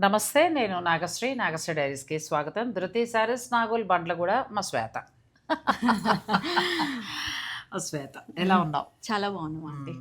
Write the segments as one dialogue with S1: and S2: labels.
S1: నమస్తే నేను నాగశ్రీ. నాగశ్రీ డైరీస్కి స్వాగతం. ధృతి సారీస్ నాగోల్ బండ్ల కూడా మా శ్వేత. శ్వేత. ఎలా ఉన్నావు?
S2: చాలా బాగున్నాం ఆంటీ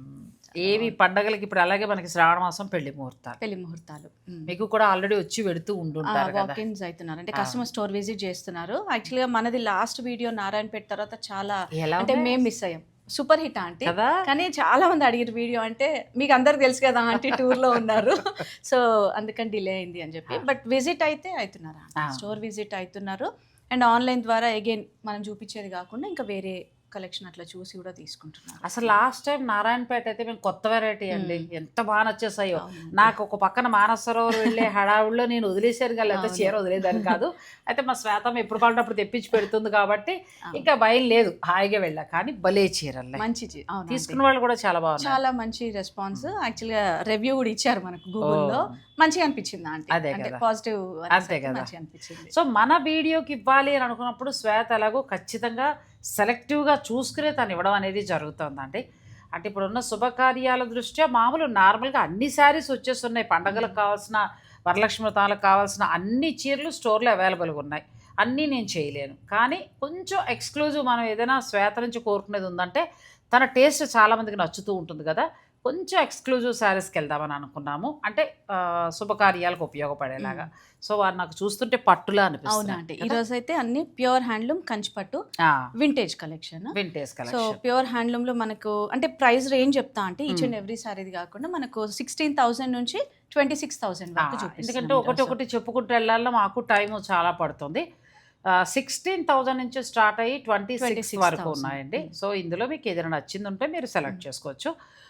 S1: ఏవి పండగలకి ఇప్పుడు అలాగే మనకి శ్రావణ మాసం పెళ్ళి ముహూర్తాలు.
S2: పెళ్ళి ముహూర్తాలు.
S1: మీకు కూడా ఆల్రెడీ వచ్చి వెడుతూ ఉంటుంటారు కదా.
S2: వాకిన్స్ అవుతున్నారు. అంటే కస్టమర్ స్టోర్ విజిట్ చేస్తున్నారు. యాక్చువల్గా మనది లాస్ట్ వీడియో నారాయణపేట తర్వాత చాలా
S1: ఎలా
S2: అంటే? మేము మిస్ అయ్యాం. Super hit aunty.
S1: కదా?
S2: కానీ చాలా మంది అడిగిన వీడియో అంటే మీకు అందరికి తెలుసు కదా ఆంటీ టూర్లో ఉన్నారు. సో అందుకని డిలే అయింది అని చెప్పి. బట్ విజిట్ అయితే అవుతున్నారు. స్టోర్ విజిట్ అవుతున్నారు అండ్ ఆన్లైన్ ద్వారా అగైన్ మనం చూపించేది కాకుండా ఇంకా వేరే కలెక్షన్ అట్లా చూసి కూడా తీసుకుంటున్నారు
S1: అసలు లాస్ట్ టైం నారాయణపేట అయితే మేము కొత్త వెరైటీ అండి ఎంత బాగా నచ్చేసాయో. నాకు ఒక పక్కన మానసరోవర్ వెళ్ళే హడావుల్లో నేను వదిలేశాను కదా లేకపోతే. చీర వదిలేదాన్ని కాదు అయితే మా శ్వేతం ఎప్పుడు కావాలంటే తెప్పించి పెడుతుంది కాబట్టి. ఇంకా భయం లేదు హాయిగా వెళ్ళా కానీ భలే చీరలే
S2: మంచి.
S1: తీసుకున్న వాళ్ళు కూడా చాలా బాగున్నారు
S2: చాలా మంచి రెస్పాన్స్ యాక్చువల్గా రివ్యూ కూడా ఇచ్చారు మనకు గూగుల్లో. మంచిగా అనిపించింది
S1: అదే.
S2: పాజిటివ్
S1: అంతే కదా. సో మన వీడియోకి ఇవ్వాలి అని అనుకున్నప్పుడు శ్వేత ఎలాగో ఖచ్చితంగా సెలెక్టివ్గా చూసుకునే తను ఇవ్వడం అనేది జరుగుతుందండి. అంటే ఇప్పుడున్న శుభకార్యాల దృష్ట్యా మామూలు నార్మల్గా అన్ని శారీస్ వచ్చేస్తున్నాయి. పండగలకు కావాల్సిన వరలక్ష్మి వ్రతాలకు కావాల్సిన అన్ని చీరలు స్టోర్లో అవైలబుల్గా ఉన్నాయి. అన్నీ నేను చేయలేను. కానీ కొంచెం ఎక్స్క్లూజివ్ మనం ఏదైనా శ్వేత నుంచి కోరుకునేది ఉందంటే తన టేస్ట్ చాలామందికి నచ్చుతూ ఉంటుంది కదా. కొంచెం ఎక్స్క్లూజివ్ శారీస్కి వెళ్దామని అనుకున్నాము. అంటే శుభకార్యాలకు ఉపయోగపడేలాగా. సో వారు నాకు చూస్తుంటే పట్టులా అనిపిస్తుంది
S2: ఈ రోజు అయితే అన్ని pure handloom Kanchipattu vintage collection.
S1: Vintage
S2: so
S1: collection.
S2: Pure హ్యాండ్లూమ్లో మనకు అంటే ప్రైస్ రేంజ్ చెప్తా అంటే ఈచ్ అండ్ ఎవ్రీ సారీది కాకుండా మనకు సిక్స్టీన్ థౌసండ్ నుంచి ట్వంటీ సిక్స్ థౌసండ్ వరకు
S1: ఎందుకంటే ఒకటి ఒకటి చెప్పుకుంటూ వెళ్ళాలో మాకు టైం చాలా పడుతుంది. సిక్స్టీన్ థౌజండ్ నుంచి స్టార్ట్ అయ్యి ట్వంటీ సిక్స్
S2: 26,000.
S1: వరకు ఉన్నాయండి. సో ఇందులో మీకు ఏదైనా నచ్చింది ఉంటే మీరు సెలెక్ట్ చేసుకోవచ్చు.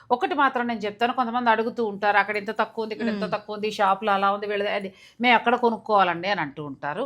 S1: ఒకటి మాత్రం నేను చెప్తాను కొంతమంది అడుగుతూ ఉంటారు అక్కడ ఎంత తక్కువ ఉంది ఇక్కడ ఎంత
S2: మ్మ్.
S1: తక్కువ ఉంది షాప్లో అలా ఉంది వీళ్ళది అది మేము ఎక్కడ కొనుక్కోవాలండి అని అంటూ ఉంటారు.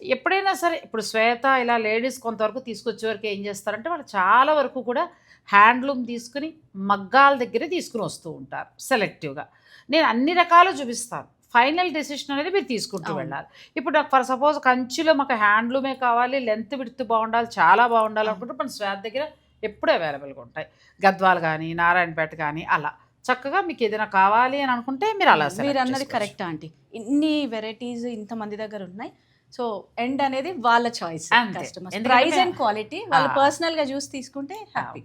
S1: ఎప్పుడైనా సరే ఇప్పుడు శ్వేత ఇలా లేడీస్ కొంతవరకు తీసుకొచ్చే వరకు ఏం చేస్తారంటే వాళ్ళు చాలా వరకు కూడా హ్యాండ్లూమ్ తీసుకుని మగ్గాల దగ్గరే తీసుకుని వస్తూ ఉంటారు సెలెక్టివ్గా. నేను అన్ని రకాలు చూపిస్తాను. ఫైనల్ డెసిషన్ అనేది మీరు తీసుకుంటూ. వెళ్ళాలి. ఇప్పుడు నాకు ఫర్ సపోజ్ కంచిలో మాకు హ్యాండ్లూమే కావాలి లెంత్ విడుతు బాగుండాలి చాలా బాగుండాలి. అనుకుంటే మన శ్వేత దగ్గర ఎప్పుడూ అవైలబుల్గా ఉంటాయి. గద్వాలు కానీ నారాయణపేట కానీ అలా. చక్కగా మీకు ఏదైనా కావాలి అని అనుకుంటే మీరు అలా
S2: మీరు అన్నది. Correct aunty. ఇన్ని వెరైటీస్ ఇంత మంది దగ్గర ఉన్నాయి. సో ఎండ్ అనేది వాళ్ళ చాయిస్
S1: ఎందుకంటే
S2: ప్రైస్ అండ్ క్వాలిటీ వాళ్ళు. పర్సనల్గా చూసి తీసుకుంటే హ్యాపీ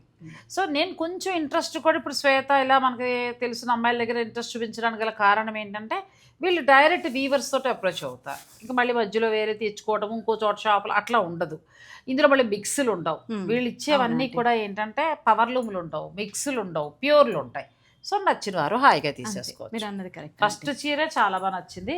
S1: సో నేను కొంచెం ఇంట్రెస్ట్ కూడా ఇప్పుడు శ్వేత ఇలా మనకి తెలిసిన అమ్మాయిల దగ్గర ఇంట్రెస్ట్ చూపించడానికి గల కారణం ఏంటంటే వీళ్ళు డైరెక్ట్ వీవర్స్ తోటి అప్రోచ్ అవుతారు ఇంకా మళ్ళీ మధ్యలో వేరే తెచ్చుకోవడం ఇంకో చోట షాపులు అట్లా ఉండదు. ఇందులో మళ్ళీ మిక్స్లు ఉండవు. వీళ్ళు ఇచ్చేవన్నీ. కూడా ఏంటంటే పవర్ లూములు ఉండవు. మిక్స్లు ఉండవు. ప్యూర్లు ఉంటాయి. సో నచ్చిన వారు హాయిగా
S2: మీరు
S1: తీసేసుకోవచ్చు
S2: అన్నది కరెక్ట్
S1: ఫస్ట్ చీరే చాలా బాగా నచ్చింది.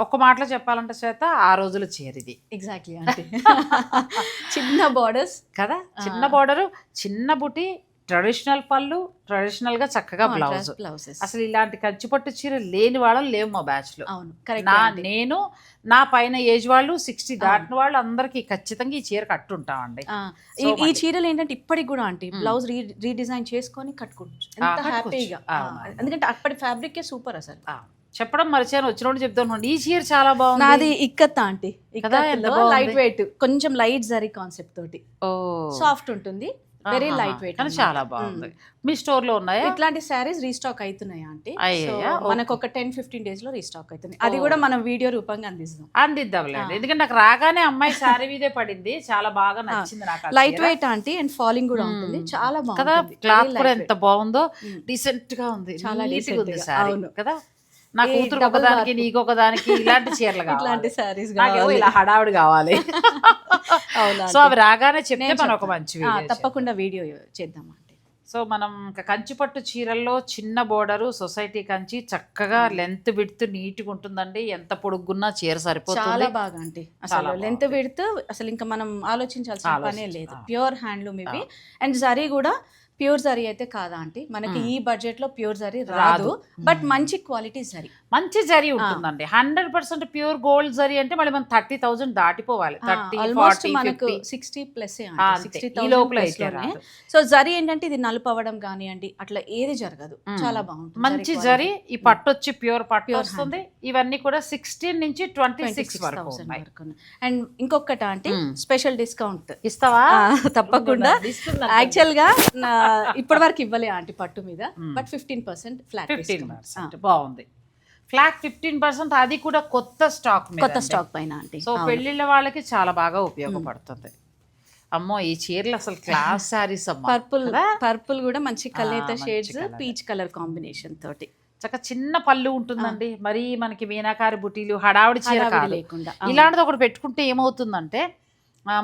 S1: ఒక్క మాటలో చెప్పాలంటే శ్వేత ఆ రోజుల చీర ఇది.
S2: ఎగ్జాక్ట్లీ చిన్న బార్డర్స్
S1: కదా? చిన్న. బార్డరు చిన్న బుటి ట్రెడిషనల్ పళ్ళు ట్రెడిషనల్గా చక్కగా బ్లౌజ్.
S2: బ్లౌజెస్.
S1: అసలు ఇలాంటి కంచిపట్టు చీర లేని వాళ్ళం లేవు మా బ్యాచ్లో
S2: అవును
S1: నా నేను నా పైన ఏజ్ వాళ్ళు సిక్స్టీ దాటిన వాళ్ళు అందరికి ఖచ్చితంగా ఈ చీర కట్టుంటామండి.
S2: ఈ చీరలు ఏంటంటే ఇప్పటికి కూడా ఆంటీ
S1: మ్మ్.
S2: బ్లౌజ్ రీ రీడిజైన్ చేసుకొని కట్టుకోవచ్చు ఎంత. హ్యాపీగా. ఎందుకంటే అప్పటి ఫ్యాబ్రిక్ సూపర్ అసలు.
S1: చెప్పడం మర్చాను వచ్చినప్పుడు చెప్తాను ఈ చీర చాలా బాగుంది.
S2: నాది ఇక్కత్ ఆంటీ. లైట్ వెయిట్ కొంచెం లైట్ జరీ కాన్సెప్ట్ తోటి. సాఫ్ట్ ఉంటుంది. వెరీ. లైట్ వెయిట్
S1: కానీ చాలా బాగుంది. మీ స్టోర్లో ఉన్నాయా?
S2: ఇట్లాంటి శారీస్ రీస్టాక్ అవుతున్నాయి So, మనకు ఒక టెన్ ఫిఫ్టీన్ డేస్లో రీస్టాక్ అవుతుంది అది కూడా మనం వీడియో రూపంగా అందిస్తాం.
S1: అందిద్దాంలేండి
S2: ఆ.
S1: ఎందుకంటే నాకు రాగానే అమ్మాయి శారీ మీదే పడింది. చాలా బాగా నచ్చింది నాకు
S2: light. Weight aunty and falling కూడా ఉంటుంది. చాలా
S1: కదా
S2: బాగుంటుంది.
S1: క్లాత్ కూడా ఎంత బాగుందో. డీసెంట్గా ఉంది.
S2: చాలా
S1: నీట్గా
S2: decent
S1: ఉంది
S2: గా,
S1: సారీ. కదా? నా కూతురు ఒకదానికి. నీకు ఒకదానికి ఇలాంటి చీరలు
S2: శారీస్
S1: నాకేమో ఇలా హడావుడి కావాలి. సో అవి రాగానే చెప్తే మనం ఒక. మంచి.
S2: తప్పకుండా వీడియో చేద్దాం
S1: సో మనం ఇంకా కంచిపట్టు చీరల్లో చిన్న బోర్డరు సొసైటీ కంచి చక్కగా లెంత్ విడ్త్ నీట్గా ఉంటుందండి. ఎంత పొడుగున్నా చీర
S2: చాలా
S1: సరిపోతుంది
S2: బాగా ఆంటీ
S1: చాలా
S2: అసలు లెంత్ విడితే అసలు ఇంకా మనం ఆలోచించాల్సిన పనే లేదు. ప్యూర్ హ్యాండ్లూమ్ ఇవి. అండ్ జరీ కూడా ప్యూర్ జరీ అయితే కాదా ఆంటీ? మనకి ఈ బడ్జెట్లో ప్యూర్ జరీ రాదు. బట్ మంచి క్వాలిటీ జరీ.
S1: మంచి జరీ ఉంటుందండి. Hundred percent pure gold zari అంటే మళ్ళీ మనం థర్టీ థౌసండ్ దాటిపోవాలి. థర్టీ ఫార్టీ
S2: మనకు సిక్స్టీ ప్లస్
S1: లోపల.
S2: సో జరీ ఏంటంటే ఇది నలుపు అవ్వడం కానివ్వండి అట్లా ఏది జరగదు. చాలా బాగుంటుంది
S1: మంచి. జరీ ఈ పట్టు వచ్చి ప్యూర్ పట్టు వస్తుంది. ఇవన్నీ కూడా సిక్స్టీన్ నుంచి ట్వంటీ సిక్స్
S2: 26,000
S1: వరకు.
S2: అండ్ ఇంకొకటి అంటే. Special discount.
S1: ఇస్తావా?
S2: తప్పకుండా. యాక్చువల్గా ఇప్పటి వరకు ఇవ్వలే ఆంటీ పట్టు మీద. But fifteen percent flat
S1: fifteen బాగుంది. ఫ్లాట్ ఫిఫ్టీన్ పర్సెంట్ అది కూడా కొత్త స్టాక్
S2: కొత్త. స్టాక్ పైన అంటే
S1: సో పెళ్ళిళ్ళ వాళ్ళకి చాలా బాగా ఉపయోగపడుతుంది. అమ్మో ఈ చీరలు అసలు క్లాస్ అమ్మా.
S2: పర్పుల్? పర్పుల్ కూడా మంచి
S1: మంచి
S2: షేడ్స్. పీచ్ కలర్ కాంబినేషన్ తోటి.
S1: చక్క చిన్న పళ్ళు ఉంటుందండి. మరి మనకి మీనాకారి బుటీలు హడావిడి చీర కాదు.
S2: లేకుండా
S1: ఇలాంటిది ఒకటి పెట్టుకుంటే ఏమవుతుందంటే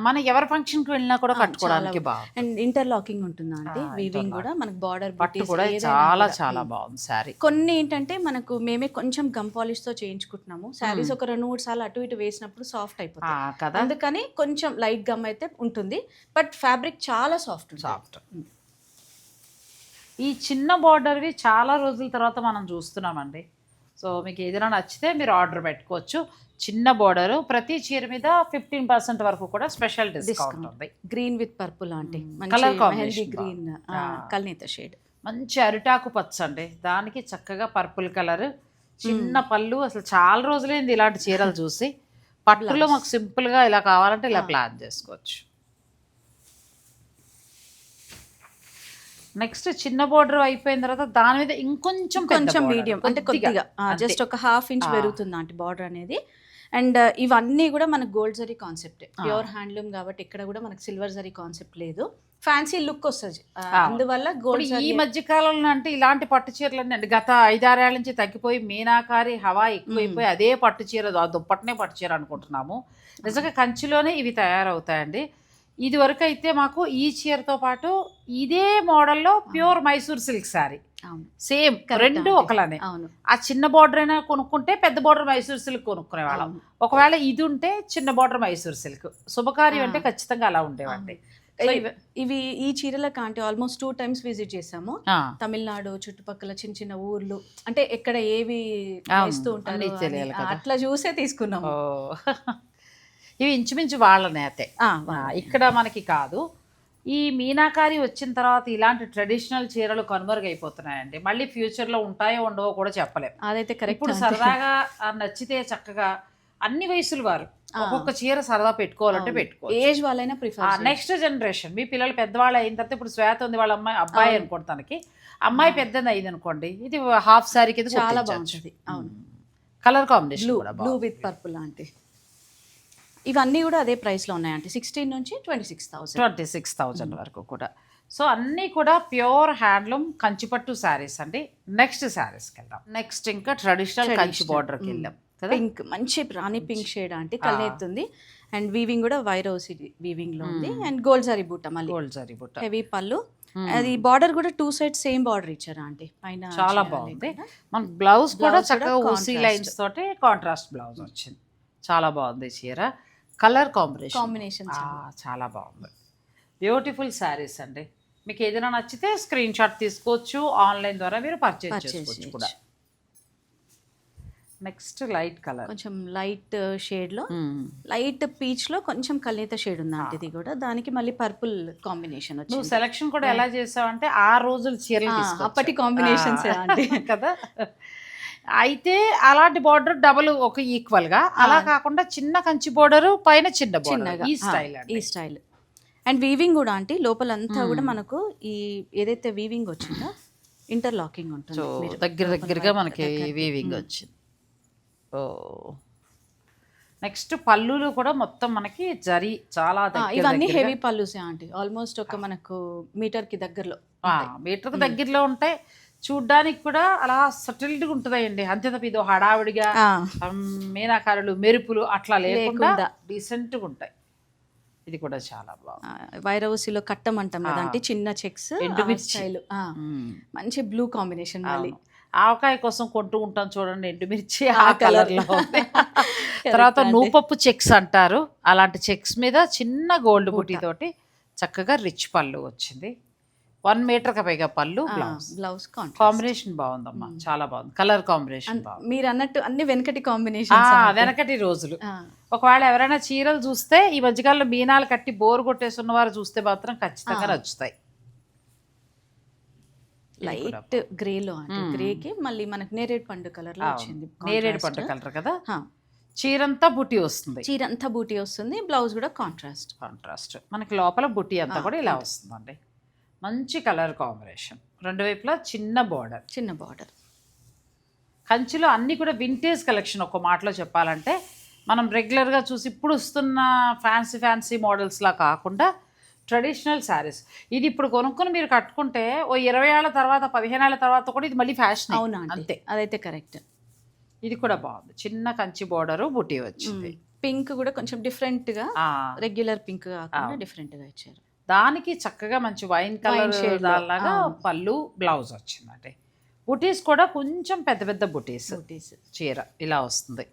S1: మనం ఎవరి ఫంక్షన్కి వెళ్ళినా కూడా కట్టుకోవడానికి బాగుంది
S2: అండ్ ఇంటర్లాకింగ్ ఉంటుందా అంటే
S1: ఆ,
S2: వీవింగ్. కూడా మనకు బార్డర్
S1: పట్టు కూడా చాలా చాలా బాగుంది శారీ
S2: కొన్ని ఏంటంటే మనకు మేమే కొంచెం గమ్ పాలిష్తో చేయించుకుంటున్నాము. శారీస్ ఒక రెండు మూడు సార్లు అటు ఇటు వేసినప్పుడు సాఫ్ట్ అయిపోతుంది
S1: కదా.
S2: అందుకని కొంచెం లైట్ గమ్ అయితే ఉంటుంది. బట్ ఫ్యాబ్రిక్ చాలా సాఫ్ట్
S1: సాఫ్ట్ ఈ చిన్న బార్డర్వి చాలా రోజుల తర్వాత మనం చూస్తున్నామండి. సో మీకు ఏదైనా నచ్చితే మీరు ఆర్డర్ పెట్టుకోవచ్చు. చిన్న బార్డర్ ప్రతి చీర మీద ఫిఫ్టీన్ పర్సెంట్ వరకు కూడా స్పెషల్ డిస్కౌంట్. ఉంది.
S2: గ్రీన్ విత్ పర్పుల్ అంటే
S1: combination
S2: గ్రీన్. కల్నేత షేడ్.
S1: మంచి అరిటాకు పచ్చ అండి. దానికి చక్కగా పర్పుల్ కలర్. చిన్న పళ్ళు అసలు చాలా రోజులైంది ఇలాంటి చీరలు చూసి. పట్టులో మాకు సింపుల్గా ఇలా కావాలంటే ఇలా ప్లాన్ చేసుకోవచ్చు. నెక్స్ట్ చిన్న బోర్డర్ అయిపోయిన తర్వాత దాని మీద ఇంకొంచెం
S2: కొంచెం. మీడియం. అంటే కొద్దిగా. జస్ట్ ఒక హాఫ్ ఇంచ్. పెరుగుతుంది అంటే బార్డర్ అనేది. అండ్ ఇవన్నీ కూడా మనకు gold zari concept pure handloom కాబట్టి ఇక్కడ కూడా మనకు సిల్వర్ జరీ కాన్సెప్ట్ లేదు. ఫ్యాన్సీ లుక్ వస్తుంది. అందువల్ల గోల్డ్
S1: ఈ మధ్య కాలంలో అంటే ఇలాంటి పట్టు చీరలన్నీ అండి. గత ఐదారేళ్ళ నుంచి తగ్గిపోయి మీనాకారి హవా ఎక్కువైపోయి అదే పట్టు చీర దుప్పట్నే పట్టు చీర అనుకుంటున్నాము. నిజంగా కంచిలోనే ఇవి తయారవుతాయండి. ఇది వరకు అయితే మాకు ఈ చీరతో పాటు ఇదే మోడల్లో ప్యూర్ మైసూర్ సిల్క్ శారీ
S2: అవును.
S1: సేమ్ రెండు. ఒకలానే.
S2: అవును.
S1: ఆ చిన్న బార్డర్ అయినా కొనుక్కుంటే పెద్ద బార్డర్ మైసూర్ సిల్క్ కొనుక్కునే వాళ్ళం. ఒకవేళ ఇది ఉంటే చిన్న బార్డర్ మైసూర్ సిల్క్ శుభకార్యం. అంటే ఖచ్చితంగా అలా ఉండేవండి
S2: ఇవి- ఈ చీరలకు అంటే ఆల్మోస్ట్ టూ టైమ్స్ విజిట్ చేసాము తమిళనాడు చుట్టుపక్కల చిన్న చిన్న ఊర్లు. అంటే ఎక్కడ ఏవి వేస్తూ ఉంటారు. అట్లా చూసే తీసుకున్నాము.
S1: ఇవి ఇంచుమించు వాళ్ళ నేతే. ఇక్కడ మనకి కాదు. ఈ మీనాకారి వచ్చిన తర్వాత ఇలాంటి ట్రెడిషనల్ చీరలు కనుమరుగైపోతున్నాయండి. మళ్ళీ ఫ్యూచర్లో ఉంటాయో ఉండవో కూడా చెప్పలేం.
S2: అదైతే కరెక్ట్
S1: ఇప్పుడు సరదాగా నచ్చితే చక్కగా అన్ని వయసుల వారు. ఒక్కొక్క చీర సరదా పెట్టుకోవాలంటే పెట్టుకోవచ్చు.
S2: ఏజ్ వాళ్ళైనా ప్రిఫర్
S1: నెక్స్ట్ జనరేషన్ మీ పిల్లలు పెద్దవాళ్ళు అయిన తర్వాత ఇప్పుడు శ్వేత ఉంది వాళ్ళ అమ్మాయి అబ్బాయి. అనుకోండి తనకి. అమ్మాయి పెద్దది అయింది అనుకోండి ఇది హాఫ్ శారీ కింద
S2: చాలా. బాగుంటుంది. అవును.
S1: Colour combination
S2: blue with purple అంటే ఇవన్నీ కూడా అదే ప్రైస్లో ఉన్నాయంటే సిక్స్టీన్ నుంచి twenty six thousand
S1: twenty six thousand వరకు కూడా. సో అన్నీ కూడా ప్యూర్ హ్యాండ్లూమ్ కంచిపట్టు శారీస్ అండి. నెక్స్ట్ శారీస్కి వెళ్దాం. నెక్స్ట్ ఇంకా ట్రెడిషనల్ కంచి. బార్డర్కి
S2: Mm.
S1: వెళ్ళాం కదా?
S2: పింక్ మంచి రాణి పింక్ షేడ్ అంటే కళ్ళెత్తుంది. అండ్ వీవింగ్ కూడా వైరోసి వీవింగ్లో ఉంది అండ్ గోల్డ్ జరీ బూట మళ్ళీ.
S1: గోల్డ్ జరీ బుట్ట
S2: హెవీ పళ్ళు.
S1: Mm.
S2: అది బార్డర్ కూడా టూ సైడ్ సేమ్ బార్డర్ ఇచ్చారా అంటే పైన
S1: చాలా బాగుంది. మన బ్లౌజ్ కూడా చక్కగా ఊసీ. లైన్స్ తోటి కాంట్రాస్ట్ బ్లౌజ్ వచ్చింది. చాలా బాగుంది చీర. Colour combination.
S2: కాంబినేషన్
S1: చాలా. బాగుంది. బ్యూటిఫుల్ శారీస్ అండి. మీకు ఏదైనా నచ్చితే స్క్రీన్ షాట్ తీసుకోవచ్చు. ఆన్లైన్ ద్వారా మీరు పర్చేజ్ చేసుకోవచ్చు కూడా. నెక్స్ట్ లైట్ కలర్
S2: కొంచెం లైట్ షేడ్లో. లైట్ పీచ్లో కొంచెం కల్నేత షేడ్ ఉందంటే ఇది కూడా. దానికి మళ్ళీ పర్పుల్ కాంబినేషన్
S1: నువ్వు
S2: వచ్చింది.
S1: సెలక్షన్ కూడా ఎలా చేసావంటే ఆ రోజుల చీరలు.
S2: అప్పటి అంటే.
S1: కదా? అయితే అలాంటి బార్డర్ డబుల్ ఒక ఈక్వల్గా. అలా కాకుండా చిన్న కంచి బార్డర్ పైన చిన్న బార్డర్ ఈ స్టైల్
S2: ఈ స్టైల్ అండ్ వీవింగ్ కూడా అంటే లోపలంతా కూడా మనకు ఈ ఏదైతే వీవింగ్ వచ్చిందో ఇంటర్లాకింగ్ ఉంటుంది.
S1: దగ్గర దగ్గరగా మనకి. వీవింగ్ వచ్చింది. ఓ. నెక్స్ట్ పళ్ళులు కూడా మొత్తం మనకి జరి చాలా
S2: ఇవన్నీ హెవీ పళ్ళుసే ఆంటీ. ఆల్మోస్ట్ ఒక మనకు మీటర్కి దగ్గరలో
S1: ఆ, మీటర్కి దగ్గరలో ఉంటాయి. చూడ్డానికి కూడా అలా సటిల్డ్గా ఉంటుందండి అంతే తప్ప ఇదో హడావిడిగా మీనాకారులు మెరుపులు అట్లా లేకుండా. డీసెంట్గా ఉంటాయి ఇది కూడా చాలా బాగుంది
S2: వైరవసిలో కట్టం అంటాం కదా
S1: ఆ.
S2: అంటే చిన్న చెక్స్
S1: ఎండుమిర్చి.
S2: స్టైల్
S1: మ్మ్.
S2: మంచి బ్లూ కాంబినేషన్ మళ్ళీ.
S1: ఆవకాయ కోసం కొంటూ ఉంటాం చూడండి ఎండుమిర్చి
S2: ఆ
S1: ఆ
S2: colour
S1: కలర్లో లో. ఉంది.
S2: Correct
S1: తర్వాత. నూపప్పు చెక్స్ అంటారు అలాంటి చెక్స్ మీద చిన్న గోల్డ్ బుటీ తోటి చక్కగా రిచ్ పళ్ళు వచ్చింది వన్ మీటర్కి పైగా పళ్ళు బ్లౌజ్.
S2: బ్లౌజ్
S1: కాంబినేషన్ బాగుందమ్మా. చాలా బాగుంది. కలర్ కాంబినేషన్
S2: మీరు అన్నట్టు అన్ని వెనకటి కాంబినేషన్
S1: వెనకటి రోజులు. ఒకవేళ ఎవరైనా చీరలు చూస్తే ఈ మధ్యకాలంలో మీనాలు కట్టి బోర్ కొట్టేస్తున్న వారు చూస్తే మాత్రం ఖచ్చితంగా. నచ్చుతాయి.
S2: లైట్ గ్రే లో అంటే
S1: మ్మ్.
S2: గ్రే కి మళ్ళీ మనకు నేరేడ్ పండు కలర్లో వచ్చింది
S1: నేరేడు. పట్టు కలర్ కదా. చీరంతా బుట్టి వస్తుంది.
S2: చీర అంతా బూటీ వస్తుంది బ్లౌజ్ కూడా కాంట్రాస్ట్
S1: కాంట్రాస్ట్ మనకి లోపల బుట్టి అంతా కూడా ఇలా. వస్తుందండి. మంచి కలర్ కాంబినేషన్. రెండు వైపులా చిన్న బార్డర్
S2: చిన్న బార్డర్
S1: కంచిలో అన్నీ కూడా వింటేజ్ కలెక్షన్ ఒక మాటలో చెప్పాలంటే మనం రెగ్యులర్గా చూసి ఇప్పుడు వస్తున్న ఫ్యాన్సీ ఫ్యాన్సీ మోడల్స్లా కాకుండా ట్రెడిషనల్ శారీస్ ఇది ఇప్పుడు కొనుక్కొని మీరు కట్టుకుంటే ఓ ఇరవై ఏళ్ళ తర్వాత పదిహేను ఏళ్ళ తర్వాత కూడా ఇది మళ్ళీ ఫ్యాషన్
S2: అవునా
S1: అంతే.
S2: అదైతే కరెక్ట్
S1: ఇది కూడా బాగుంది. చిన్న కంచి బోర్డరు బుటీ వచ్చింది.
S2: పింక్ కూడా కొంచెం డిఫరెంట్గా
S1: ఆ,
S2: రెగ్యులర్ పింక్ కాకుండా
S1: అవును.
S2: డిఫరెంట్గా ఇచ్చారు.
S1: దానికి చక్కగా మంచి వైన్ కలర్
S2: shade లో,
S1: దానిలాగా
S2: అవును.
S1: పళ్ళు బ్లౌజ్ వచ్చిందండి. బుటీస్ కూడా కొంచెం పెద్ద పెద్ద బుటీస్.
S2: బూటీస్.
S1: చీర ఇలా వస్తుంది.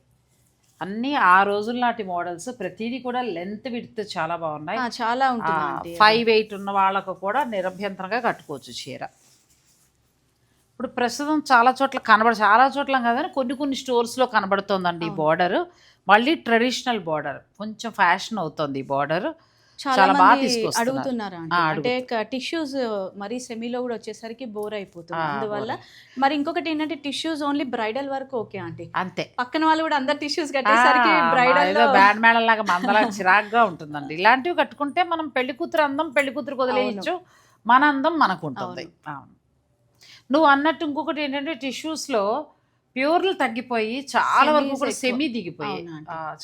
S1: అన్నీ ఆ రోజుల నాటి మోడల్స్. ప్రతిదీ కూడా లెంత్ విడ్త్ చాలా బాగున్నాయి.
S2: చాలా ఉంటుంది
S1: ఫైవ్ ఎయిట్ ఉన్న వాళ్ళకు కూడా నిరభ్యంతరంగా కట్టుకోవచ్చు చీర. ఇప్పుడు ప్రస్తుతం చాలా చోట్ల కనబడ చాలా చోట్ల కాదని కొన్ని కొన్ని స్టోర్స్లో కనబడుతోందండి ఈ బార్డర్. మళ్ళీ ట్రెడిషనల్ బార్డర్. కొంచెం ఫ్యాషన్ అవుతుంది ఈ బార్డర్.
S2: చాలా
S1: బాగా
S2: మంది
S1: తీసుకొస్తున్నారు.
S2: అంటే టిష్యూస్ మరి సెమీలో కూడా వచ్చేసరికి బోర్ అయిపోతుంది. అందువల్ల మరి ఇంకొకటి ఏంటంటే టిష్యూస్ ఓన్లీ బ్రైడల్ వరకు ఓకే ఆంటీ.
S1: అంతే.
S2: పక్కన వాళ్ళు కూడా అందరు టిష్యూస్ కట్టేసరికి బ్రైడల్
S1: బ్యాండ్ మేళం లాగా మందలా చిరాగ్గా ఉంటుందండి. ఇలాంటివి కట్టుకుంటే మనం పెళ్ళి కూతురు అందం పెళ్ళి కూతురు వదిలేయచ్చు. మన అందం మనకు ఉంటుంది. నువ్వు అన్నట్టు ఇంకొకటి ఏంటంటే టిష్యూస్లో ప్యూర్లు తగ్గిపోయి చాలా వరకు కూడా. సెమీ దిగిపోయి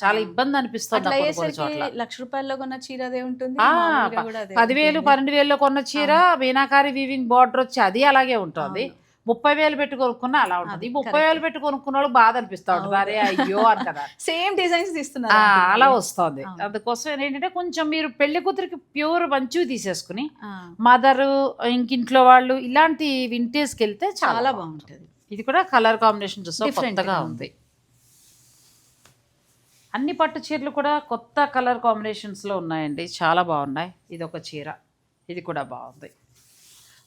S1: చాలా ఇబ్బంది అనిపిస్తుంది
S2: లక్ష రూపాయల్లో కొన్న చీర అదే ఉంటుంది
S1: పదివేలు. పన్నెండు వేలలో కొన్న చీర మీనాకారి వీవింగ్ బార్డర్ వచ్చి అది అలాగే ఉంటుంది. ముప్పై వేలు పెట్టి కొనుక్కున్న అలా ఉంటుంది ముప్పై. వేలు పెట్టి కొనుక్కున్న వాళ్ళు బాధ అనిపిస్తా ఉంటుంది. అరే అయ్యో అంటారా
S2: సేమ్ డిజైన్స్ తీస్తున్నారు
S1: అలా. వస్తుంది. అందుకోసం ఏంటంటే కొంచెం మీరు పెళ్ళి కూతురికి ప్యూర్ మంచివి తీసేసుకుని మదరు ఇంకింట్లో వాళ్ళు ఇలాంటి వింటేజ్కి వెళ్తే
S2: చాలా బాగుంటది
S1: ఇది కూడా కలర్ కాంబినేషన్ చూస్తే కొత్తగా ఉంది. అన్ని పట్టు చీరలు కూడా కొత్త కలర్ కాంబినేషన్స్లో ఉన్నాయండి. చాలా బాగున్నాయి. ఇది ఒక చీర. ఇది కూడా బాగుంది.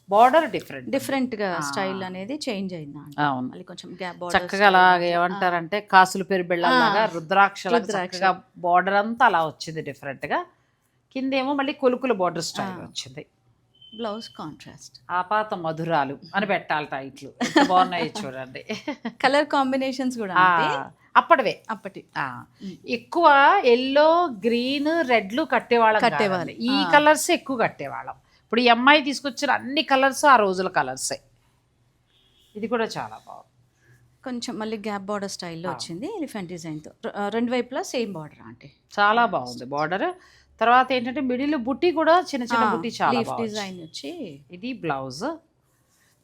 S1: బార్డర్ డిఫరెంట్
S2: డిఫరెంట్గా
S1: ఆ.
S2: స్టైల్ అనేది చేంజ్ అయింది.
S1: అవును.
S2: మళ్ళీ కొంచెం గ్యాప్
S1: చక్కగా అలాగ ఏమంటారంటే కాసులు పెరిబెళ్ళలాగా
S2: ఆ,
S1: రుద్రాక్ష
S2: రుద్రాక్ష.
S1: చక్కగా బార్డర్ అంతా అలా వచ్చింది different గా. కిందేమో మళ్ళీ కొలుకుల బార్డర్ స్టైల్. వచ్చింది.
S2: Blouse contrast.
S1: ఆపాత మధురాలు అని పెట్టాలి టైట్లు. బాగున్నాయి చూడండి.
S2: కలర్ కాంబినేషన్స్ కూడా.
S1: అప్పటివే.
S2: అప్పటి.
S1: ఎక్కువ ఎల్లో గ్రీన్ రెడ్లు కట్టేవాళ్ళం
S2: కట్టేవాళ్ళు.
S1: ఈ. కలర్స్ ఎక్కువ కట్టేవాళ్ళం. ఇప్పుడు ఈ అమ్మాయి తీసుకొచ్చిన అన్ని కలర్స్ ఆ రోజుల కలర్సే. ఇది కూడా చాలా బాగుంది.
S2: కొంచెం మళ్ళీ గ్యాప్ బార్డర్ స్టైల్లో. వచ్చింది ఎలిఫెంట్ డిజైన్తో ర- రెండు వైపులా సేమ్ బార్డర్ అంటే?
S1: చాలా బాగుంది. బార్డర్ తర్వాత ఏంటంటే మిడిల్ బుట్టి కూడా చిన్న చిన్న బుట్టి చాలా
S2: డిజైన్ వచ్చి
S1: ఇది బ్లౌజ్.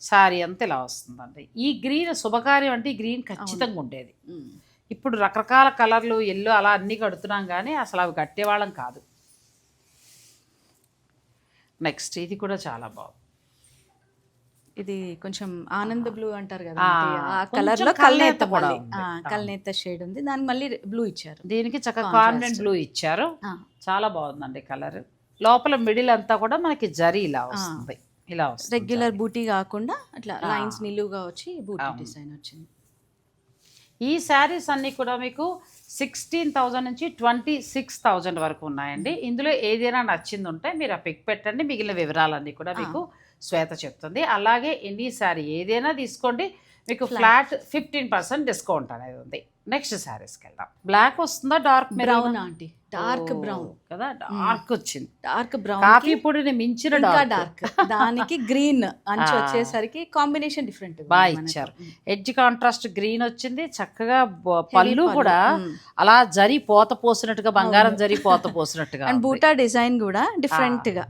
S1: శారీ అంతా ఇలా వస్తుందండి. ఈ గ్రీన్ శుభకార్యం అంటే ఈ గ్రీన్ ఖచ్చితంగా ఉండేది. ఇప్పుడు రకరకాల కలర్లు ఎల్లో అలా అన్నీ కడుతున్నాం కానీ అసలు అవి కట్టేవాళ్ళం కాదు. నెక్స్ట్ ఇది కూడా చాలా బాగుంది.
S2: ఇది కొంచెం ఆనంద్ బ్లూ అంటారు కదా
S1: ఆ,
S2: కలర్లో
S1: కల్నేత
S2: కల్నేత
S1: కూడా
S2: షేడ్ ఉంది. దానికి మళ్ళీ బ్లూ ఇచ్చారు.
S1: దీనికి చక్కగా. కాన్వెంట్ బ్లూ ఇచ్చారు. చాలా బాగుందండి కలర్ లోపల మిడిల్ అంతా కూడా మనకి జరీ ఇలా వస్తుంది. ఇలా వస్తుంది
S2: రెగ్యులర్. బూటీ కాకుండా అట్లా. లైన్స్ నిలువుగా వచ్చి బూటీ. డిజైన్ వచ్చింది.
S1: ఈ శారీస్ అన్నీ కూడా మీకు సిక్స్టీన్ థౌజండ్ నుంచి ట్వంటీ సిక్స్ థౌజండ్ వరకు ఉన్నాయండి. ఇందులో ఏదైనా నచ్చింది ఉంటే మీరు ఆ పిక్ పెట్టండి. మిగిలిన వివరాలన్నీ కూడా. మీకు శ్వేత చెప్తుంది. అలాగే ఎనీ శారీ ఏదైనా తీసుకోండి. మీకు. ఫ్లాట్ ఫిఫ్టీన్ పర్సెంట్ డిస్కౌంట్ అనేది ఉంది. నెక్స్ట్ శారీస్కి వెళ్దాం. బ్లాక్ వస్తుందా dark
S2: brown aunty. Dark brown.
S1: కదా? డార్క్ వచ్చింది.
S2: డార్క్ బ్రౌన్
S1: కాఫీ పొడిని మించిన డార్క్.
S2: దానికి గ్రీన్ అంచు. వచ్చేసరికి కాంబినేషన్ డిఫరెంట్
S1: బాగా ఇచ్చారు. ఎడ్జ్ కాంట్రాస్ట్ గ్రీన్ వచ్చింది. చక్కగా పళ్ళు కూడా అలా జరి పోత పోసినట్టుగా బంగారం. జరి పోత పోసినట్టుగా
S2: అండ్. బూటా డిజైన్ కూడా డిఫరెంట్గా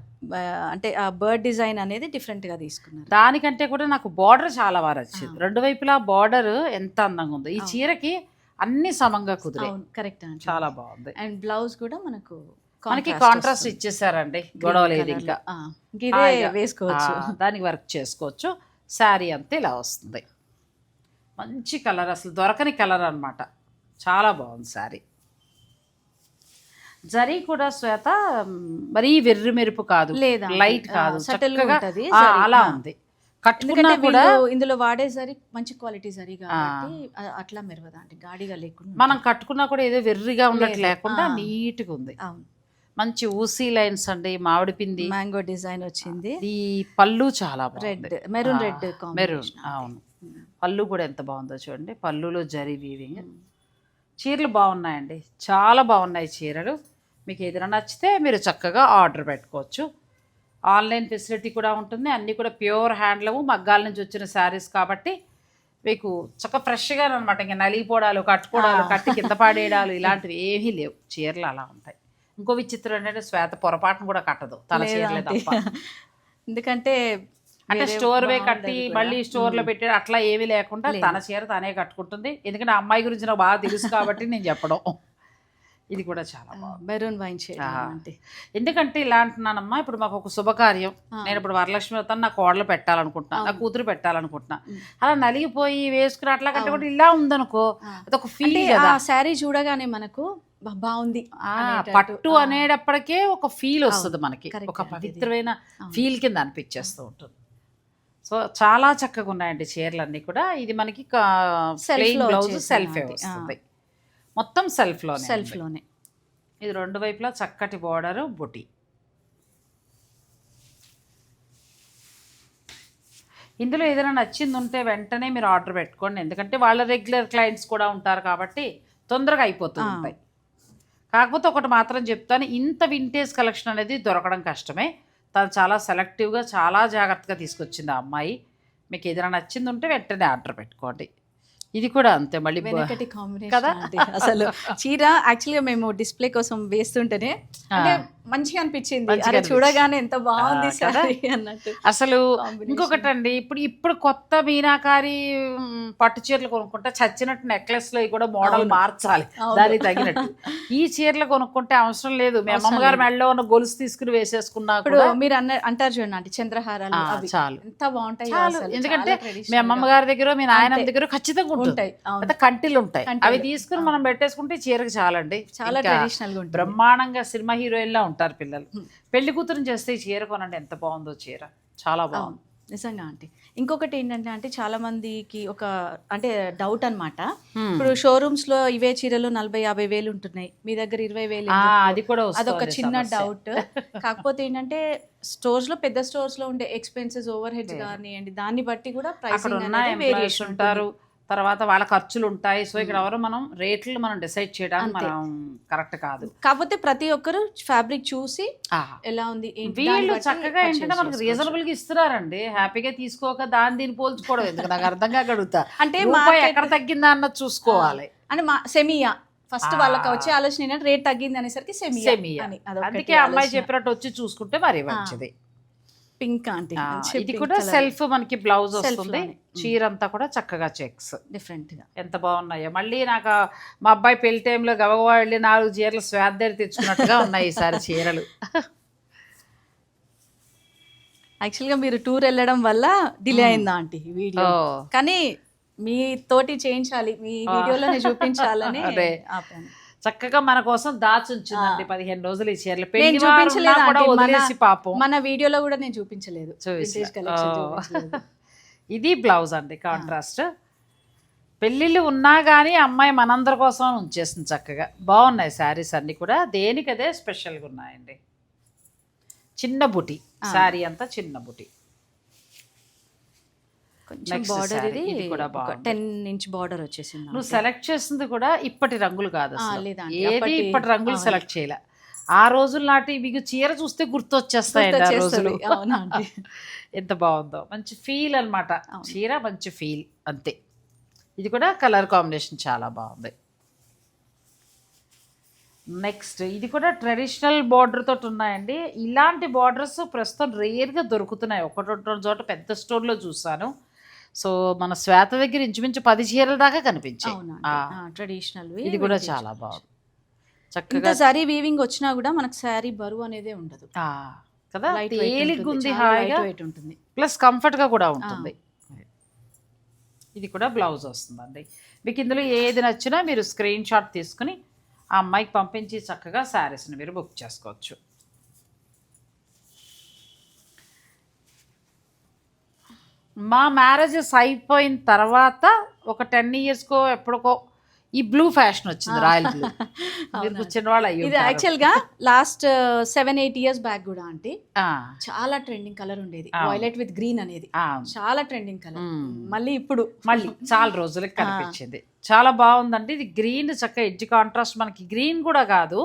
S2: అంటే ఆ బర్డ్ డిజైన్ అనేది డిఫరెంట్గా తీసుకున్నారు.
S1: దానికంటే కూడా నాకు బార్డర్ చాలా బాగా నచ్చింది.
S2: ఆ.
S1: రెండు వైపులా బార్డర్ ఎంత అందంగా ఉందో. ఈ. చీరకి అన్ని సమంగా కుదిరే
S2: కరెక్ట్
S1: చాలా బాగుంది.
S2: అండ్ బ్లౌజ్ కూడా మనకు
S1: మనకి కాంట్రాస్ట్. ఇచ్చేసారండి. గొడవ లేదు ఇంకా.
S2: ఇదే. వేసుకోవచ్చు.
S1: దానికి వర్క్ చేసుకోవచ్చు. శారీ అంతా ఇలా వస్తుంది. మంచి కలర్ అసలు దొరకని కలర్ అన్నమాట. చాలా బాగుంది శారీ జరీ కూడా శ్వేత మరీ వెర్రి మెరుపు కాదు.
S2: లేదా?
S1: లైట్ కాదు. చక్కగా
S2: జరీ.
S1: అలా. ఉంది. కట్టుకున్నా కూడా
S2: ఇందులో వాడే సరి మంచి క్వాలిటీ సరి కాబట్టి ఆ- అట్లా మెరవదా అంటే గాడిగా లేకుండా
S1: మనం కట్టుకున్నా కూడా ఏదో వెర్రిగా ఉన్నట్టు. లేకుండా
S2: ఆ.
S1: నీట్గా ఉంది.
S2: అవును.
S1: మంచి ఊసీ లైన్స్ అండి మామిడి పిండి.
S2: మ్యాంగో డిజైన్ వచ్చింది.
S1: ఈ పళ్ళు చాలా
S2: రెడ్ మెరూన్ రెడ్
S1: మెరూన్ అవును. పళ్ళు కూడా ఎంత బాగుందో చూడండి. పళ్ళులో జరీ వీవింగ్ చీరలు బాగున్నాయండి. చాలా బాగున్నాయి చీరలు. మీకు ఏదైనా నచ్చితే మీరు చక్కగా ఆర్డర్ పెట్టుకోవచ్చు ఆన్లైన్ ఫెసిలిటీ కూడా ఉంటుంది అన్నీ కూడా ప్యూర్ హ్యాండ్లూమ్ మగ్గాల నుంచి వచ్చిన శారీస్ కాబట్టి మీకు చక్క ఫ్రెష్గా అనమాట ఇంకా నలిగిపోవడాలు కట్టుకోవడాలు. కట్టి కింద పాడేయడాలు ఇలాంటివి ఏమీ లేవు చీరలు అలా ఉంటాయి ఇంకో విచిత్రం ఏంటంటే శ్వేత పొరపాటును కూడా కట్టదు తన చీరలే. తప్ప
S2: ఎందుకంటే
S1: అంటే స్టోర్ వే కట్టి. మళ్ళీ స్టోర్లో
S2: మ్మ్.
S1: పెట్టి అట్లా ఏమీ లేకుండా. తన చీర తనే కట్టుకుంటుంది ఎందుకంటే అమ్మాయి గురించి నాకు బాగా తెలుసు కాబట్టి నేను చెప్పడం ఇది కూడా చాలా బాగుంది
S2: మెరూన్ వైన్ షేడ్. అంటే
S1: ఎందుకంటే ఇలా అంటున్నానమ్మా ఇప్పుడు మాకు ఒక శుభకార్యం. నేను ఇప్పుడు వరలక్ష్మి వ్రతం నా కోడలు పెట్టాలనుకుంటున్నా నా. కూతురు పెట్టాలనుకుంటున్నా. అలా నలిగిపోయి వేసుకుని అట్లా
S2: అవును.
S1: కట్టుకుంటే ఇలా ఉందనుకో. అదొక ఫీల్
S2: ఆ శారీ చూడగానే మనకు బాగుంది.
S1: పట్టు. అనేటప్పటికే ఒక ఫీల్ వస్తుంది మనకి ఒక. పవిత్రమైన. ఫీల్ కింద అనిపించేస్తూ ఉంటుంది సో చాలా చక్కగా ఉన్నాయండి చీరలన్నీ కూడా ఇది మనకి ప్లెయిన్ బ్లౌజ్ సెల్ఫే. వస్తుంది మొత్తం
S2: సెల్ఫ్లో సెల్ఫ్లోనే
S1: ఇది రెండు వైపులా చక్కటి బోర్డర్ బుటి. ఇందులో ఏదైనా నచ్చింది ఉంటే వెంటనే మీరు ఆర్డర్ పెట్టుకోండి. ఎందుకంటే వాళ్ళ రెగ్యులర్ క్లయింట్స్ కూడా ఉంటారు కాబట్టి తొందరగా అయిపోతూ
S2: ఆ.
S1: ఉంటాయి. కాకపోతే ఒకటి మాత్రం చెప్తాను ఇంత వింటేజ్ కలెక్షన్ అనేది దొరకడం కష్టమే. తను చాలా సెలెక్టివ్గా చాలా జాగ్రత్తగా తీసుకొచ్చింది ఆ అమ్మాయి. మీకు ఏదైనా నచ్చింది ఉంటే వెంటనే ఆర్డర్ పెట్టుకోండి. ఇది కూడా అంతే మళ్ళీ కదా?
S2: అసలు చీర యాక్చువల్గా మేము డిస్ప్లే కోసం వేస్తుంటేనే అంటే మంచిగా అనిపించింది అరే. చూడగానే ఎంత బాగుంది? సారీ అన్నట్టు
S1: అసలు. ఇంకొకటి అండి ఇప్పుడు ఇప్పుడు కొత్త మీనాకారి పట్టు చీరలు కొనుక్కుంటే చచ్చినట్టు నెక్లెస్లో కూడా మోడల్. మార్చాలి. దానికి తగినట్టు ఈ చీరలు కొనుక్కుంటే అవసరం లేదు మీ అమ్మగారు. మెడలో ఉన్న గొలుసు తీసుకుని వేసేసుకున్నా
S2: ఇప్పుడు మీరు అన్న అంటారు చూడండి చంద్రహారాలు
S1: చాలు
S2: ఎంత బాగుంటాయి
S1: చాలు. ఎందుకంటే మీ అమ్మమ్మ గారి దగ్గర మీ
S2: అంతే.
S1: దగ్గర ఖచ్చితంగా
S2: ఉంటాయి
S1: కంటిలు ఉంటాయి. అవి తీసుకుని మనం పెట్టేసుకుంటే చీరకు చాలండి
S2: చాలా ట్రెడిషనల్
S1: బ్రహ్మాండంగా సినిమా హీరోయిన్లా ఉంటారు పిల్లలు. పెళ్ళి కూతురుని చేస్తే ఈ చీర కొనండి ఎంత బాగుందో చీర చాలా బాగుంది
S2: నిజంగా అంటే ఇంకొకటి ఏంటంటే అంటే చాలా మందికి ఒక అంటే డౌట్ అన్నమాట
S1: హ్మ్.
S2: ఇప్పుడు షోరూమ్స్లో ఇవే చీరలు నలభై యాభై వేలు ఉంటున్నాయి మీ దగ్గర ఇరవై వేలు?
S1: అది కూడా
S2: అదొక చిన్న. డౌట్ కాకపోతే ఏంటంటే స్టోర్స్లో పెద్ద స్టోర్స్లో ఉండే ఎక్స్పెన్సెస్ ఓవర్ హెడ్స్. కానివ్వండి దాన్ని బట్టి కూడా
S1: ఎంప్లాయీస్
S2: వేరియేషన్
S1: ఉంటారు తర్వాత వాళ్ళ ఖర్చులు ఉంటాయి సో ఇక్కడ ఎవరు మనం రేట్లు మనం డిసైడ్ చేయడానికి. మనం కరెక్ట్ కాదు
S2: కాకపోతే ప్రతి ఒక్కరు ఫ్యాబ్రిక్ చూసి. ఎలా ఉంది
S1: వీళ్ళు చక్కగా ఏంటంటే మనకు. రీజనబుల్గా ఇస్తున్నారండి హ్యాపీగా తీసుకోక దాన్ని దీన్ని పోల్చుకోవడం ఎందుకు నాకు అర్థం కాక అడుగుతా
S2: అంటే
S1: ఎక్కడ తగ్గిందా అన్నది చూసుకోవాలి
S2: అంటే మా సెమియా ఫస్ట్. వాళ్ళకి వచ్చే ఆలోచన ఏంటంటే రేట్ తగ్గింది అనేసరికి సెమియా. అని
S1: అందుకే అమ్మాయి. చెప్పినట్టు వచ్చి చూసుకుంటే మరి మంచిది
S2: పింక్ అంటే
S1: ఆ, ఇది కూడా సెల్ఫ్ మనకి బ్లౌజ్ వస్తుంది. చీర అంతా కూడా చక్కగా చెక్స్
S2: డిఫరెంట్గా
S1: ఎంత బాగున్నాయో మళ్ళీ నాకు మా అబ్బాయి పెళ్ళి టైంలో గబగబా వెళ్ళి నాలుగు చీరలు స్వాద్దరి తెచ్చుకున్నట్టుగా ఉన్నాయి ఈసారి చీరలు
S2: యాక్చువల్గా మీరు టూర్ వెళ్ళడం వల్ల డిలే. అయిందా ఆంటీ వీడియో. కానీ మీ తోటి చేయించాలి మీ. వీడియోలోనే చూపించాలని. ఆపాను
S1: చక్కగా మన కోసం దాచుంచిందండి పదిహేను రోజులు ఈ చీరలు.
S2: పెళ్ళి
S1: వదిలేసి పాపం.
S2: మన వీడియోలో కూడా నేను చూపించలేదు.
S1: ఇది బ్లౌజ్ అండి కాంట్రాస్ట్. పెళ్ళిళ్ళు ఉన్నా కానీ అమ్మాయి మనందరి కోసం ఉంచేస్తుంది చక్కగా. బాగున్నాయి శారీస్ అన్ని కూడా. దేనికదే స్పెషల్గా ఉన్నాయండి. చిన్న బుటి. శారీ అంతా చిన్న బుటి.
S2: కొంచెం బార్డర్ ఇది
S1: కూడా.
S2: టెన్ ఇంచ్ బార్డర్ వచ్చేసింది
S1: నువ్వు. సెలెక్ట్ చేసింది కూడా ఇప్పటి రంగులు కాదు ఏది ఇప్పటి రంగులు. సెలెక్ట్ చేయలే. ఆ రోజుల నాటి మీకు చీర చూస్తే గుర్తొచ్చేస్తాయండి ఆ రోజులు? ఎంత బాగుందో. మంచి ఫీల్ అన్నమాట.
S2: అవును.
S1: చీర మంచి ఫీల్ అంతే. ఇది కూడా కలర్ కాంబినేషన్ చాలా బాగుంది. నెక్స్ట్ ఇది కూడా ట్రెడిషనల్ బార్డర్ తోటి ఉన్నాయండి. ఇలాంటి బార్డర్స్ ప్రస్తుతం రేర్గా దొరుకుతున్నాయి. ఒకటి చోట పెద్ద స్టోర్లో చూసాను సో మన శ్వేత దగ్గర ఇంచుమించు పది చీరల దాకా కనిపించాయి.
S2: ట్రెడిషనల్
S1: ఇది కూడా చాలా బాగుంది. చక్కగా
S2: జరీ వీవింగ్ వచ్చినా కూడా మనకు శారీ బరువు అనేది ఉండదు.
S1: కదా? తేలిగ్గా
S2: ఉంటుంది,
S1: ఉంది హాయిగా
S2: ఉంటుంది.
S1: ప్లస్ కంఫర్ట్గా కూడా ఉంటుంది. ఇది కూడా బ్లౌజ్ వస్తుందండి. మీకు ఇందులో ఏది నచ్చినా మీరు స్క్రీన్ షాట్ తీసుకుని ఆ అమ్మాయికి పంపించి చక్కగా శారీస్ని మీరు బుక్ చేసుకోవచ్చు. మా మ్యారేజెస్ అయిపోయిన తర్వాత ఒక టెన్ ఇయర్స్కో ఎప్పటికో ఈ బ్లూ ఫ్యాషన్ వచ్చింది రాయల్ బ్లూ. మీరు
S2: అవునా.
S1: కూర్చున్న వాళ్ళు అయ్యి
S2: ఇది
S1: ఉంటారు.
S2: యాక్చువల్గా last seven eight years back కూడా అంటే చాలా ట్రెండింగ్ కలర్ ఉండేది. వైలెట్ విత్ గ్రీన్ అనేది. చాలా ట్రెండింగ్ కలర్. మళ్ళీ ఇప్పుడు.
S1: మళ్ళీ చాలా రోజులకి కనిపించింది. చాలా బాగుందండి. ఇది గ్రీన్ చక్క ఎడ్జ్ కాంట్రాస్ట్ మనకి గ్రీన్ కూడా కాదు.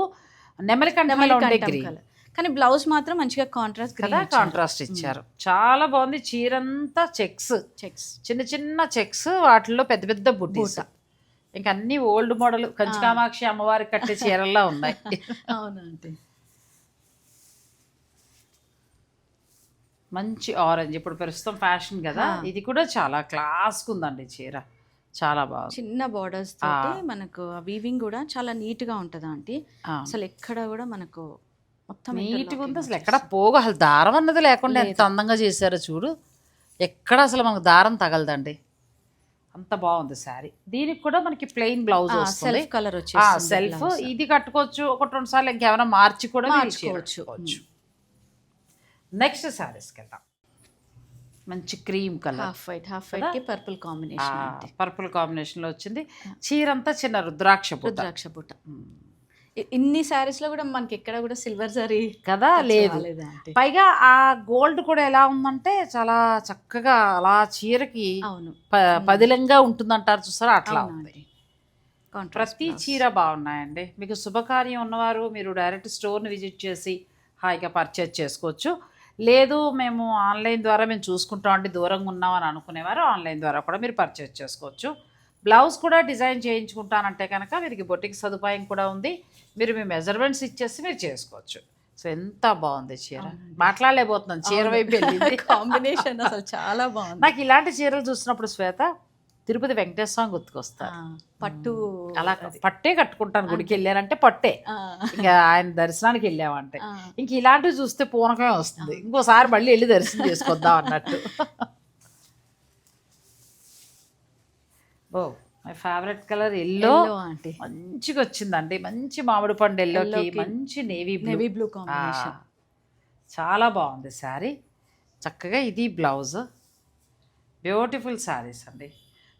S1: నెమలి కంఠంలో ఉండే గ్రీన్.
S2: కానీ బ్లౌజ్ మాత్రం మంచిగా కాంట్రాస్ట్
S1: కదా కాంట్రాస్ట్ ఇచ్చారు. చాలా బాగుంది. చీర అంతా చెక్స్
S2: చెక్స్
S1: చిన్న చిన్న చెక్స్ వాటిల్లో పెద్ద పెద్ద బుట్టీస్
S2: బూట.
S1: ఇంకా అన్ని ఓల్డ్ మోడల్ కంచి
S2: ఆ.
S1: కామాక్షి అమ్మవారికి కట్టే చీరల్లా ఉన్నాయి.
S2: అవునండి.
S1: మంచి ఆరెంజ్ ఇప్పుడు ప్రస్తుతం ఫ్యాషన్ కదా. ఇది కూడా చాలా క్లాస్గా ఉందండి చీర. చాలా బాగుంది
S2: చిన్న బార్డర్స్ తోటి మనకు వీవింగ్ కూడా చాలా నీట్గా ఉంటది ఆంటీ
S1: ఆ.
S2: అసలు ఎక్కడ కూడా మనకు మొత్తం
S1: నీట్గా ఉంది అసలు. ఎక్కడ పోగు అసలు దారం అన్నది లేకుండా ఎంత అందంగా చేశారో చూడు. ఎక్కడ అసలు మనకు దారం తగలదండి. అంత బాగుంది శారీ. దీనికి కూడా మనకి ప్లెయిన్ బ్లౌజ్ వస్తుంది.
S2: సెల్ఫ్ కలర్
S1: ఆ
S2: వచ్చేసి
S1: సెల్ఫ్ ఇది కట్టుకోవచ్చు ఒకటి రెండు సార్లు ఇంకేమైనా మార్చి కూడా మీరు
S2: మార్చుకోవచ్చు.
S1: నెక్స్ట్ శారీస్కి వెళ్దాం. మంచి cream colour
S2: half white half వైట్కి purple combination
S1: purple కాంబినేషన్లో వచ్చింది. చీర అంతా చిన్న రుద్రాక్ష పుట్ట
S2: రుద్రాక్ష బుట్ట. ఇ- ఇన్ని సారీస్లో కూడా మనకి ఎక్కడ కూడా సిల్వర్ జరీ
S1: కదా లేదు. పైగా ఆ గోల్డ్ కూడా ఎలా ఉందంటే చాలా చక్కగా అలా చీరకి
S2: అవును.
S1: ప- పదిలంగా ఉంటుందంటారు చూసారా? అట్లా ఉంది. ప్రతి. చీర బాగున్నాయండి. మీకు శుభకార్యం ఉన్నవారు మీరు డైరెక్ట్ స్టోర్ని విజిట్ చేసి హాయిగా పర్చేజ్ చేసుకోవచ్చు. లేదు మేము ఆన్లైన్ ద్వారా మేము చూసుకుంటాం అంటే దూరంగా ఉన్నామని అనుకునేవారు ఆన్లైన్ ద్వారా కూడా మీరు పర్చేజ్ చేసుకోవచ్చు. బ్లౌజ్ కూడా డిజైన్ చేయించుకుంటానంటే కనుక వీరికి బొటిక్ సదుపాయం కూడా ఉంది. మీరు మీ మెజర్మెంట్స్ ఇచ్చేసి మీరు చేసుకోవచ్చు. సో ఎంత బాగుంది చీర. మాట్లాడలేకపోతున్నాను చీర. వైపు వెళ్ళింది.
S2: కాంబినేషన్ అసలు చాలా బాగుంది.
S1: నాకు ఇలాంటి చీరలు చూసినప్పుడు శ్వేత తిరుపతి వెంకటేశ్వర స్వామి గుర్తుకొస్తారు.
S2: పట్టు
S1: అలా. పట్టే కట్టుకుంటాను గుడికి వెళ్ళారంటే పట్టే. ఇంకా ఆయన దర్శనానికి వెళ్ళామంటే. ఇంక ఇలాంటివి చూస్తే పూనకమే వస్తుంది. ఇంకోసారి మళ్ళీ వెళ్ళి దర్శనం చేసుకొద్దాం అన్నట్టు. ఓ. My favourite colour yellow
S2: aunty
S1: మంచిగా వచ్చిందండి. మంచి మామిడి పండు ఎల్లోకి మంచి నేవీ
S2: నేవీ బ్లూ కాంబినేషన్
S1: చాలా బాగుంది శారీ. చక్కగా ఇది బ్లౌజ్ బ్యూటిఫుల్ శారీస్ అండి.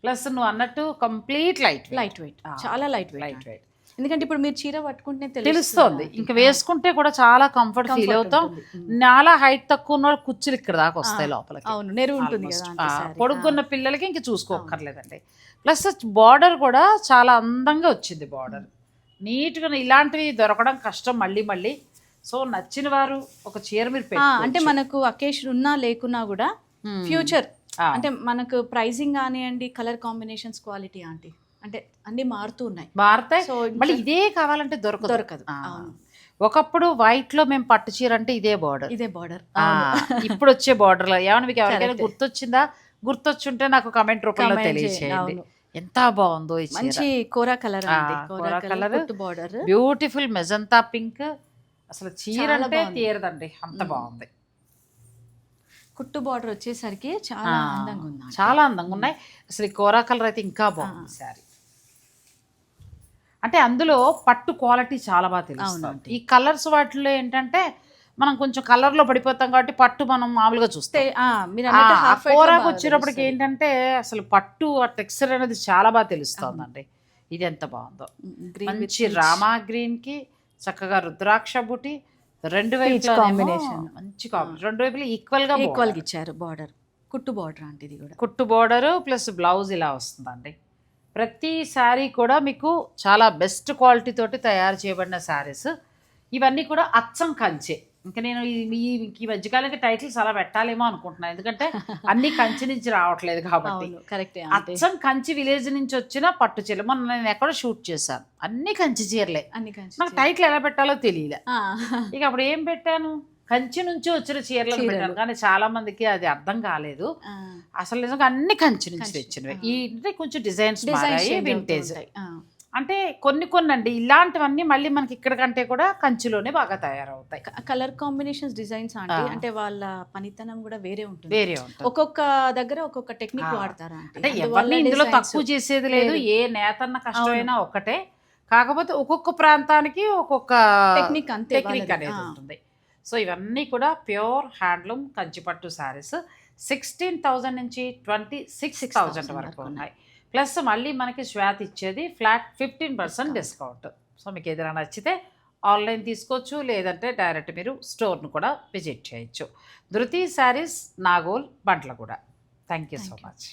S1: ప్లస్ నువ్వు అన్నట్టు కంప్లీట్ లైట్
S2: లైట్ వెయిట్ చాలా లైట్
S1: లైట్
S2: వెయిట్
S1: వెయిట్
S2: ఎందుకంటే ఇప్పుడు మీరు చీర పట్టుకుంటే
S1: తెలుస్తోంది. ఇంకా వేసుకుంటే కూడా చాలా కంఫర్ట్ ఫీల్ అవుతాం. నాలా హైట్ తక్కువ ఉన్న వాళ్ళు కుర్చీలు ఇక్కడ దాకా వస్తాయి లోపలికి.
S2: అవును నెరువు ఉంటుంది.
S1: పొడుగున్న పిల్లలకి ఇంక చూసుకోక్కర్లేదండి. ప్లస్ బార్డర్ కూడా చాలా అందంగా వచ్చింది బార్డర్ నీట్గా ఇలాంటివి దొరకడం కష్టం మళ్ళీ మళ్ళీ. సో నచ్చిన వారు ఒక చీర మీరు.
S2: అంటే మనకు అకేషన్ ఉన్నా లేకున్నా కూడా. ఫ్యూచర్ అంటే మనకు ప్రైజింగ్ కానివ్వండి కలర్ కాంబినేషన్స్ క్వాలిటీ ఆంటీ. అంటే అన్ని మారుతూ ఉన్నాయి.
S1: మారుతాయి
S2: సో
S1: మళ్ళీ ఇదే కావాలంటే దొరకదు.
S2: దొరకదు.
S1: ఒకప్పుడు వైట్లో మేము పట్టు చీర అంటే ఇదే బార్డర్
S2: ఇదే బార్డర్
S1: ఇప్పుడు వచ్చే బార్డర్లో. ఏమన్నా మీకు ఎవరికైనా. గుర్తొచ్చిందా? గుర్తొచ్చుంటే నాకు కమెంట్ రూపంలో
S2: అవును.
S1: ఎంత బాగుందో
S2: మంచి కోరా కలర్
S1: కోరా.
S2: Colour border
S1: beautiful magenta pink అసలు చీర అంటే. తీరదండి. అంత. బాగుంది.
S2: కుట్టు బార్డర్ వచ్చేసరికి చాలా అందంగా ఉంది ఆంటీ.
S1: చాలా అందంగా ఉన్నాయి. అసలు ఈ కోరా కలర్ అయితే ఇంకా బాగుంది శారీ అంటే అందులో పట్టు క్వాలిటీ చాలా బాగా తెలుస్తుంది. ఈ కలర్స్ వాటిలో ఏంటంటే మనం కొంచెం కలర్లో పడిపోతాం కాబట్టి పట్టు మనం మామూలుగా చూస్తే. కూరకు వచ్చేటప్పటికి. ఏంటంటే అసలు పట్టు ఆ టెక్స్చర్ అనేది చాలా బాగా తెలుస్తుందండి. ఇది ఎంత బాగుందో. మంచి. రామా గ్రీన్కి చక్కగా రుద్రాక్ష బుటి రెండు వైపులా
S2: combination.
S1: మంచి కాంబినేషన్ రెండు వైపులా
S2: ఈక్వల్గా ఈక్వల్గా ఇచ్చారు బార్డర్ కుట్టు బార్డర్ అంటే ఇది కూడా.
S1: కుట్టు బోర్డర్ ప్లస్ బ్లౌజ్ ఇలా వస్తుందండి. ప్రతి శారీ కూడా మీకు చాలా బెస్ట్ క్వాలిటీ తోటి తయారు చేయబడిన శారీస్. ఇవన్నీ కూడా అచ్చం కంచే. ఇంకా నేను ఈ- ఈ ఈ మధ్యకాలంకి టైటిల్స్ అలా పెట్టాలేమో అనుకుంటున్నాను ఎందుకంటే అన్ని కంచి నుంచి రావట్లేదు కాబట్టి.
S2: కరెక్టే
S1: అచ్చం కంచి విలేజ్ నుంచి వచ్చిన పట్టు చీరలు మొన్న నేను ఎక్కడో షూట్ చేశాను. అన్ని కంచి చీరలే.
S2: అన్ని కంచి
S1: నాకు టైటిల్ ఎలా పెట్టాలో తెలియలే. ఇక అప్పుడు ఏం పెట్టాను? కంచి నుంచి వచ్చిన చీరలు. పెట్టాను కానీ చాలా మందికి అది అర్థం కాలేదు. అసలు నిజంగా అన్ని కంచి నుంచి
S2: కంచి,
S1: తెచ్చినవి. ఈ కొంచెం డిజైన్స్ మారాయి వింటేజ్. అంటే కొన్ని కొన్ని అండి ఇలాంటివన్నీ మళ్ళీ మనకి ఇక్కడ కంటే కూడా కంచిలోనే బాగా తయారవుతాయి
S2: కలర్ కాంబినేషన్స్ డిజైన్స్ అంటే. అంటే వాళ్ళ పనితనం కూడా వేరే ఉంటుంది
S1: వేరే ఉంటుంది
S2: ఒక్కొక్క దగ్గర ఒక్కొక్క టెక్నిక్. వాడతారు అంటే
S1: ఎవరిని ఇందులో తక్కువ చేసేది లేదు. ఏ నేతన్న కష్టమైనా ఒక్కటే కాకపోతే ఒక్కొక్క ప్రాంతానికి ఒక్కొక్క
S2: టెక్నిక్ అంతే
S1: టెక్నిక్. అనేది. ఉంటుంది సో ఇవన్నీ కూడా ప్యూర్ హ్యాండ్లూమ్ కంచిపట్టు శారీస్. సిక్స్టీన్ థౌజండ్ నుంచి ట్వంటీ సిక్స్ థౌజండ్
S2: 6,000
S1: వరకు ఉన్నాయి. ప్లస్ మళ్ళీ మనకి శ్వాత్ ఇచ్చేది flat fifteen percent discount. So మీకు ఏదైనా నచ్చితే ఆన్లైన్ తీసుకోవచ్చు లేదంటే డైరెక్ట్ మీరు స్టోర్ను కూడా విజిట్ చేయొచ్చు. ధృతి శారీస్ నాగోల్ బంట్ల కూడా థ్యాంక్ యూ సో. మచ్.